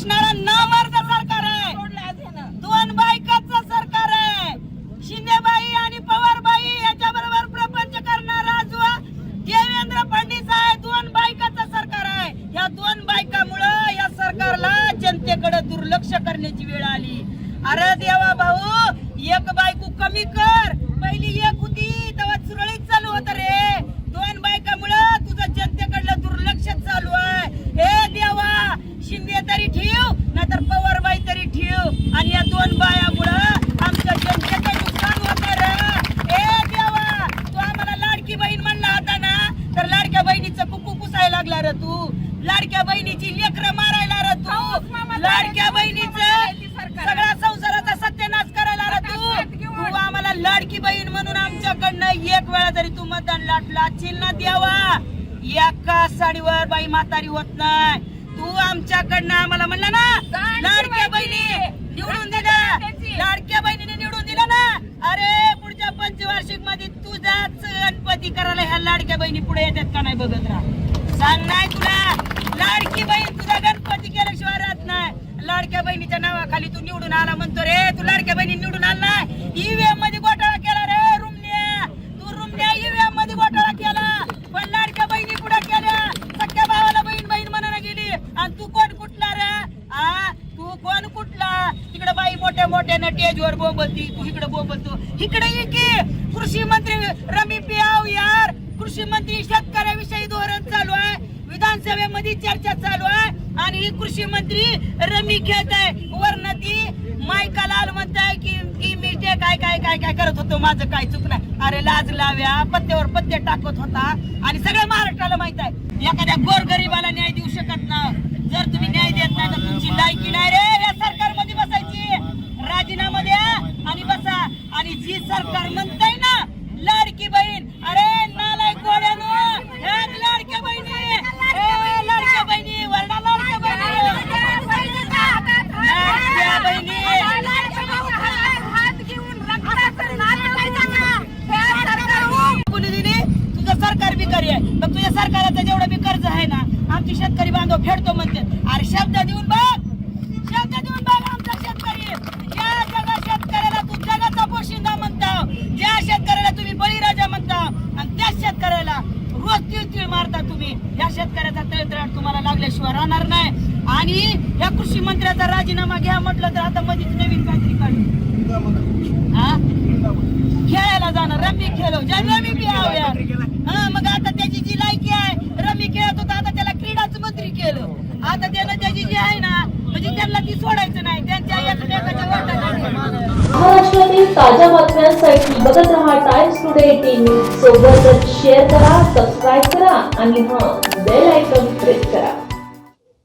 पुसणारा नावार्थ सरकार आहे. दोन बायकाचं सरकार आहे. शिंदेबाई आणि पवारबाई याच्या बरोबर प्रपंच करणारा जो देवेंद्र फडणवीस आहे दोन बायकाचं सरकार आहे. या दोन बायकामुळं या सरकारला जनतेकडे दुर्लक्ष करण्याची वेळ आली. अरे देवा भाऊ एक बायको कमी कर. पहिली एक होती तेव्हा सुरळीत चालू होत रे दोन बायकामुळं तुझं जनतेकडलं दुर्लक्ष चालू आहे हे देवा शिंदे तरी ठेव नाहीतर पवारबाई तरी ठेव आणि या दोन बायामुळं आमच्या जनतेचं नुकसान होत रे ए देवा तू आम्हाला लाडकी बहीण म्हणला होता ना तर लाडक्या बहिणीचं कुकू पुसायला लागला रे तू लाडक्या बहिणीची लेकरं मारायला तू लाडक्या बहिणीचं संसाराचा सत्यानाश करायला तू तू आम्हाला लाडकी बहीण म्हणून आमच्याकडनं एक वेळा जरी तू मतदान लाटला ना देवा एका साडीवर बाई म्हातारी होत नाही? तू आमच्याकडनं आम्हाला म्हणला ना लाडक्या बहिणी निवडून दिला. लाडक्या बहिणीने निवडून दिला ना. अरे पुढच्या पंचवार्षिकमध्ये तुझाच गणपती करायला ह्या लाडक्या बहिणी पुढे येतात का नाही बघत राहा. सांग नाही तुला लाडकी बहीण तुझा गणपती केल्याशिवाय राहत नाही लाडक्या बहिणीच्या नावाखाली तू निवडून आला म्हणतो रे. तू लाडक्या बहिणी निवडून आला नाही. ईव्हीएममध्ये घोटाळा केला रे रुमण्या. तू रुमण्या ईव्हीएममध्ये घोटाळा केला. पण लाडक्या बहिणी पुढे केल्या. सख्या भावाला बहीण बहीण म्हणायला गेली. आणि तू कोण कुठला रे? आ? तू कोण कुठला? तिकडे बाई मोठ्या मोठ्या टेजवर बोंबलती. तू इकडे बोंबलतो. इकडे ये कृषी मंत्री रमी पियाव यार. कृषी मंत्री शेतकऱ्याविषयी धोरण चालू आहे. विधानसभेमध्ये चर्चा ही कृषी मंत्री रमी खेळत आहे. वरनं ती मायका लाल म्हणताय की की मी जे काय काय काय काय करत होतो माझं काय चुक नाही. अरे लाज लाव्या पत्त्यावर पत्ते टाकत होता. आणि सगळ्या महाराष्ट्राला माहीत आहे. एखाद्या गोरगरीबाला न्याय देऊ शकत ना. जर तुम्ही न्याय देत नाही तर तुमची लायकी नाही रे या सरकारमध्ये बसायची राजीनामा द्या आणि बसा आणि जी सरकार म्हणताय ना लाडकी बहीण अरे नालायक गोड्यानो हे लाडक्या बहिणी ए, लाडक्या बहिणी वर्णा लाडक्या बहिणी लाडक्या बहिणी कुणी तुझं सरकार बिकारी आहे मग तुझ्या सरकाराचं जेवढं बी कर्ज आहे ना आमची शेतकरी बांधव फेडतो म्हणते. अरे शब्द देऊन बघ. शब्द देऊन बघ आमचा शेतकरी. ज्या जगा शेतकऱ्याला तू जगाचा पोशिंदा म्हणताव ज्या शेतकऱ्याला तुम्ही बळीराजा म्हणताव आणि त्याच शेतकऱ्याला रोज तीळ तीळ मारता तुम्ही या शेतकऱ्याचा तळतळाट तुम्हाला लागल्याशिवाय राहणार नाही. आणि या कृषी मंत्र्याचा राजीनामा घ्या म्हटलं तर आता मध्येच नवीन काहीतरी काढू. हा? खेळायला जाणार. रमी खेळो ज्या रमी बी यार हा मग आता त्याची जी लायकी आहे रमी खेळत होता आता त्याला क्रीडाच मंत्री केलं. आता त्यानं त्याची जी आहे ना म्हणजे त्यांना ती सोडायचं नाही त्यांच्या एकमेकाच्या महाराष्ट्रातील ताज्या बातम्यांसाठी बघत रहा टाइम्स टुडे टीव्ही सोबतच शेअर करा सबस्क्राईब करा आणि हा बेल आयकॉन प्रेस करा.